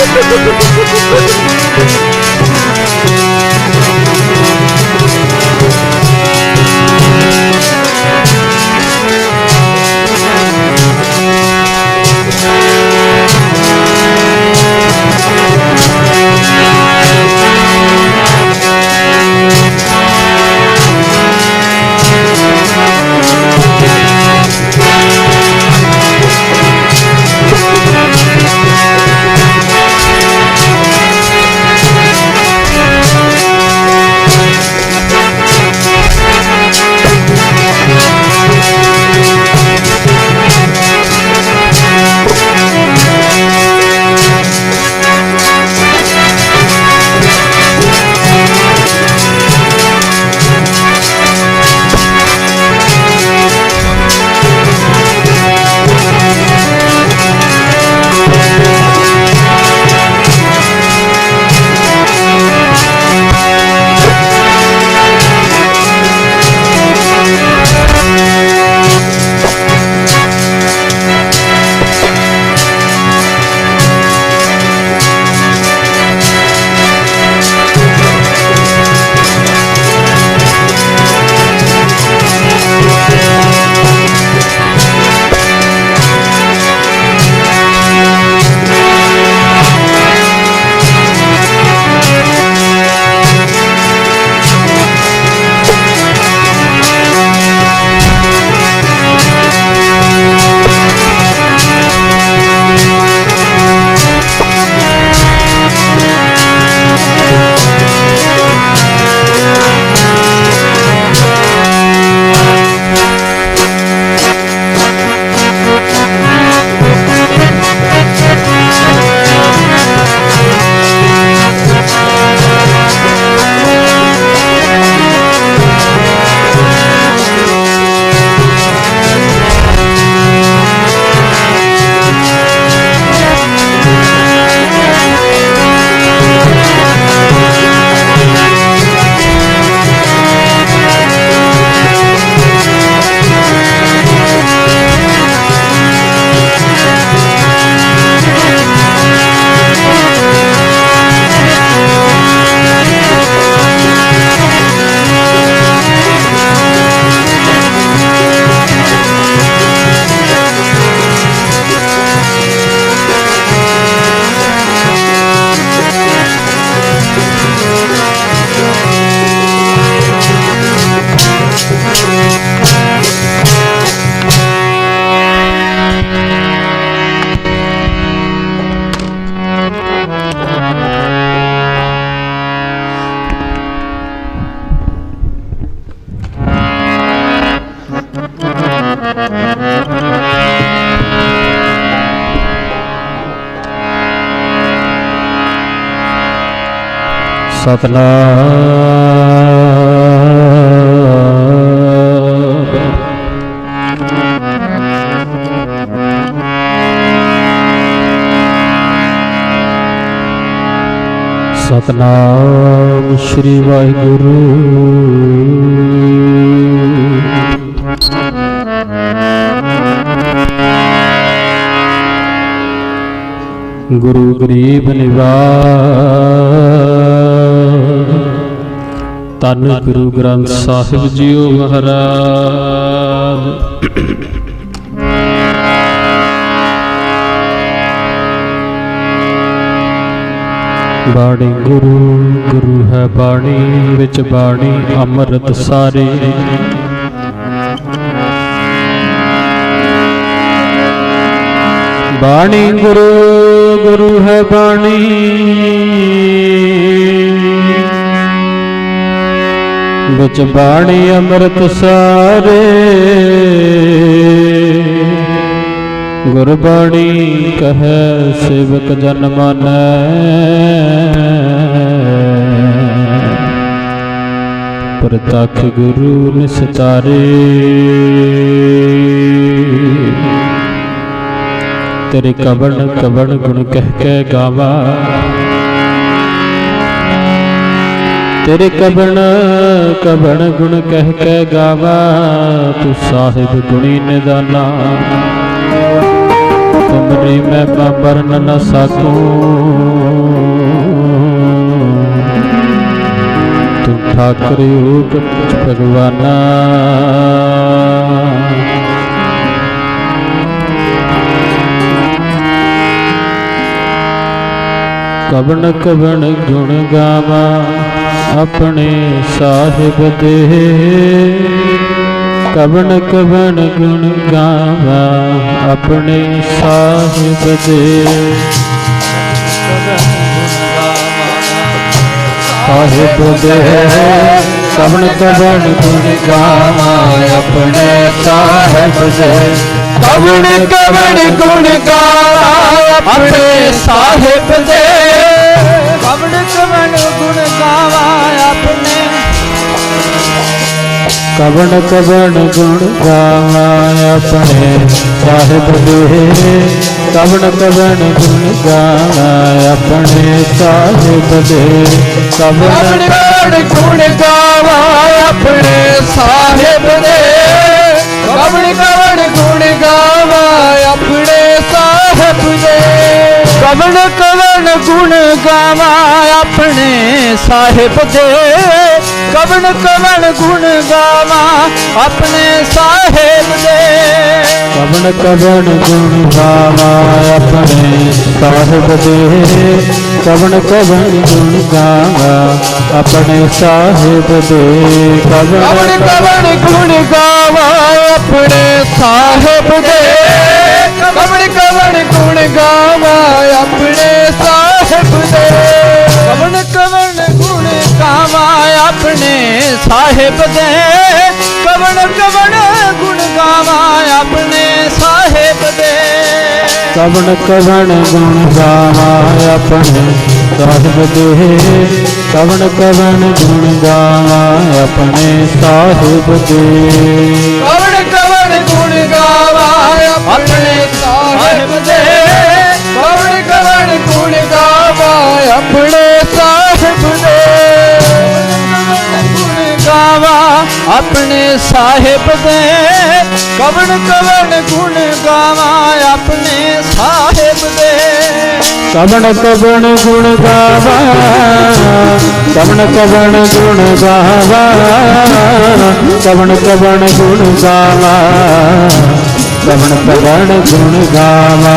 Thank you. Satnam Satnam ਸ੍ਰੀ ਵਾਹਿਗੁਰੂ। ਗੁਰੂ ਗਰੀਬ ਨਿਵਾਜ ਤਨ Guru Granth Sahib JIO ਮਹਾਰਾਜ। ਬਾਣੀ ਗੁਰੂ ਗੁਰੂ ਹੈ ਬਾਣੀ, ਵਿੱਚ ਬਾਣੀ ਅੰਮ੍ਰਿਤ ਸਾਰੇ। ਬਾਣੀ ਗੁਰੂ ਗੁਰੂ ਹੈ ਬਾਣੀ। ਵਿੱਚ ਬਾਣੀ ਅੰਮ੍ਰਿਤ ਸਾਰੇ। ਗੁਰਬਾਣੀ ਕਹੈ, ਸੇਵਕ ਜਨ ਮਾਨੈ। ਪ੍ਰਤੱਖ ਗੁਰੂ ਨਿਸਤਾਰੇ। ਤੇਰੇ ਕਵਣ ਕਵਣ ਗੁਣ ਕਹਿ ਕੇ ਗਾਵਾ। ਤੇਰੇ ਕਬਣ ਕਬਣ ਗੁਣ ਕਹਿ ਕੇ ਗਾਵਾ, ਤੂੰ ਸਾਹਿਬ ਗੁਣੀ ਨਿਦਾਨਾ। ਤੁਮਰੇ ਮੈਂ ਬਰਨ ਨ ਸਕੂ ਤੂੰ ਠਾਕਰ ਰੂਪ ਭਗਵਾਨਾ। ਕਵਣ ਕਵਣ ਗੁਣ ਗਾਵਾ। ਆਪਣੇ ਸਾਹਿਬ ਦੇ। ਕਵਣ ਕਵਣ ਗੁਣ ਗਾਵਾ ਆਪਣੇ ਸਾਹਿਬ ਦੇ। ਸਾਹਿਬ ਦੇ। ਕਵਣ ਕਵਣ ਗੁਣ ਗਾਵਾ ਆਪਣੇ ਸਾਹਿਬ ਦੇ। ਕਵਣ ਕਵਣ ਗੁਣ ਗਾਵਾ ਆਪਣੇ ਸਾਹਿਬ ਦੇ। ਕਵਣ ਕਵਣ ਗੁਣ ਗਾਵਾ ਆਪਣੇ। ਕਵਣ ਕਵਣ ਗੁਣ ਗਾਵਾ ਆਪਣੇ ਸਾਹਿਬ ਦੇ ਕਵਣ ਕਵਣ ਗੁਣ ਗਾਵਾ ਆਪਣੇ ਸਾਹਿਬ ਦੇ ਕਵਣ ਕਵਣ ਗੁਣ ਗਾਵਾ ਆਪਣੇ ਸਾਹਿਬ ਦੇ ਕਵਣ ਕਵਣ ਗੁਣ ਗਾਵਾ ਆਪਣੇ ਸਾਹਿਬ ਦੇ ਕਵਣ ਕਵਣ ਗੁਣ ਗਾਵਾ ਆਪਣੇ ਸਾਹਿਬ ਦੇ? ਕਵਣ ਕਵਣ ਗੁਣ ਗਾਵਾ ਆਪਣੇ ਸਾਹਿਬ ਦੇ? ਕਵਣ ਕਵਣ ਗੁਣ ਗਾਵਾ ਆਪਣੇ ਸਾਹਿਬ ਦੇ? ਕਵਣ ਕਵਣ ਗੁਣ ਗਾਵਾ ਆਪਣੇ ਸਾਹਿਬ ਦੇ? ਕਵਣ ਕਵਣ ਗੁਣ ਗਾਵਾ ਆਪਣੇ ਸਾਹਿਬ ਦੇ? ਗੁਣ ਗਾਵਾ ਆਪਣੇ ਸਾਹਿਬ ਦੇ। ਕਵਣ ਕਵਣ ਗੁਣ ਗਾਵਾ ਆਪਣੇ ਸਾਹਿਬ ਦੇ। ਕਵਣ ਕਵਣ ਗੁਣ ਗਾਵਾ ਆਪਣੇ ਸਾਹਿਬ ਦੇ। ਕਵਣ ਕਵਣ ਗੁਣ ਗਾਵਾ ਆਪਣੇ ਸਾਹਿਬ ਦੇ। ਕਵਣ ਕਵਣ ਗੁਣ ਗਾਵਾ ਆਪਣੇ ਸਾਹਿਬ ਦੇ। अपने साहेब दे। कवण गावा अपने साहेब दे। कवन गावा, अपने साहेब दे। कवन कवन गुण गावा अपने साहेब दे। कवन कवन गुण गावा कवन कवन गुण गावा कवन कवन गुण गावा। कवण कवण गुण गावा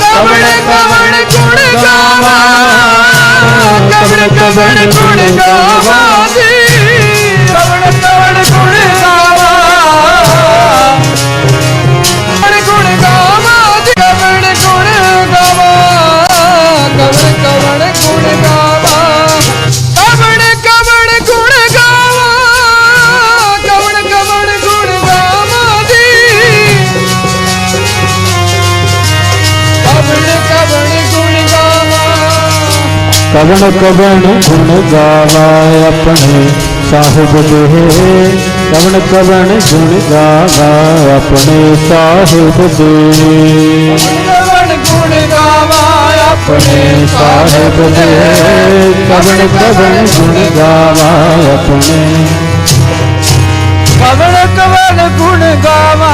कवण कवण गुण गावा कवण कवण गुण गावा रावण कवन गुण गावा अपने साहिब देहे रावण कवन गुण गावा अपने साहिब देहे दे गुण गावा अपने कवन कवन गुण गावा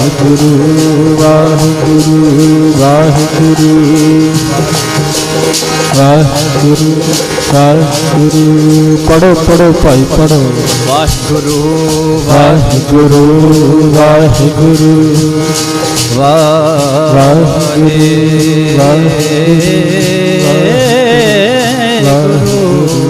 ਵਾਹਿਗੁਰੂ ਵਾਹਿਗੁਰੂ ਵਾਹਿਗੁਰੂ। ਵਾਹਿਗੁਰੂ ਪੜੋ ਪੜੋ ਭਾਈ ਪੜੋ ਵਾਹਿਗੁਰੂ ਵਾਹਿਗੁਰੂ। ਵਾਹਿਗੁਰੂ। ਵਾਹਿਗੁਰੂ ਵਾਹਿਗੁਰੂ।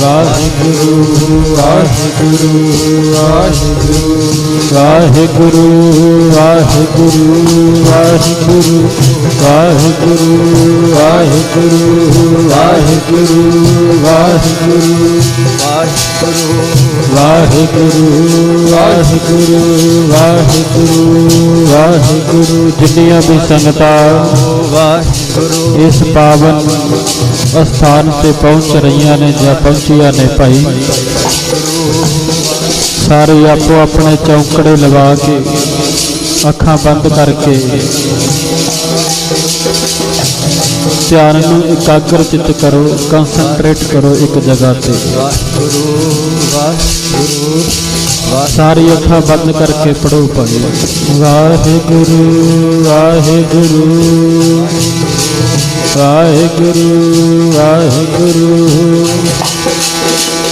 ਵਾਹਿਗੁਰੂ ਵਾਹਿਗੁਰੂ ਵਾਹਿਗੁਰੂ ਵਾਹਿਗੁਰੂ ਵਾਹਿਗੁਰੂ ਵਾਹਿਗੁਰੂ ਵਾਹਿਗੁਰੂ ਵਾਹਿਗੁਰੂ ਵਾਹਿਗੁਰੂ ਵਾਹਿਗੁਰੂ ਵਾਹਿਗੁਰੂ ਵਾਹਿਗੁਰੂ ਵਾਹਿਗੁਰੂ ਵਾਹਿਗੁਰੂ ਵਾਹਿਗੁਰੂ ਜਿੰਨੀਆਂ ਵੀ ਸੰਗਤਾਂ ਵਾਹਿਗੁਰੂ ਇਸ ਪਾਵਨ ਅਸਥਾਨ ਤੇ ਪਹੁੰਚ ਰਹੀਆਂ ਨੇ ਜਾਂ ਪਹੁੰਚੀਆਂ ਨੇ ਭਾਈ? ਸਾਰੇ ਆਪੋ ਆਪਣੇ ਚੌਂਕੜੇ ਲਗਾ ਕੇ ਅੱਖਾਂ ਬੰਦ ਕਰਕੇ ਧਿਆਨ ਨੂੰ ਇਕਾਗਰ ਚਿੱਤ ਕਰੋ ਕਨਸੈਂਟਰੇਟ ਕਰੋ ਇੱਕ ਜਗ੍ਹਾ ਤੇ। ਵਾਹਿਗੁਰੂ ਵਾਹਿਗੁਰੂ ਸਾਰੀ ਅੱਖਾਂ ਬੰਦ ਕਰਕੇ ਪੜੋ ਭਾਈ। ਵਾਹਿਗੁਰੂ ਵਾਹਿਗੁਰੂ। ਵਾਹਿਗੁਰੂ ਵਾਹਿਗੁਰੂ।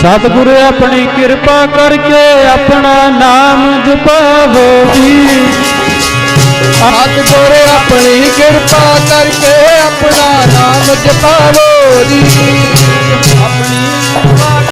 ਸਤਿਗੁਰੂ ਆਪਣੀ ਕਿਰਪਾ ਕਰਕੇ ਆਪਣਾ ਨਾਮ ਜਪਾਵੋ ਜੀ। ਸਤਿਗੁਰ ਆਪਣੀ ਕਿਰਪਾ ਕਰਕੇ ਆਪਣਾ ਨਾਮ ਜਪਾਵੋ ਜੀ। ਆਪਣੀ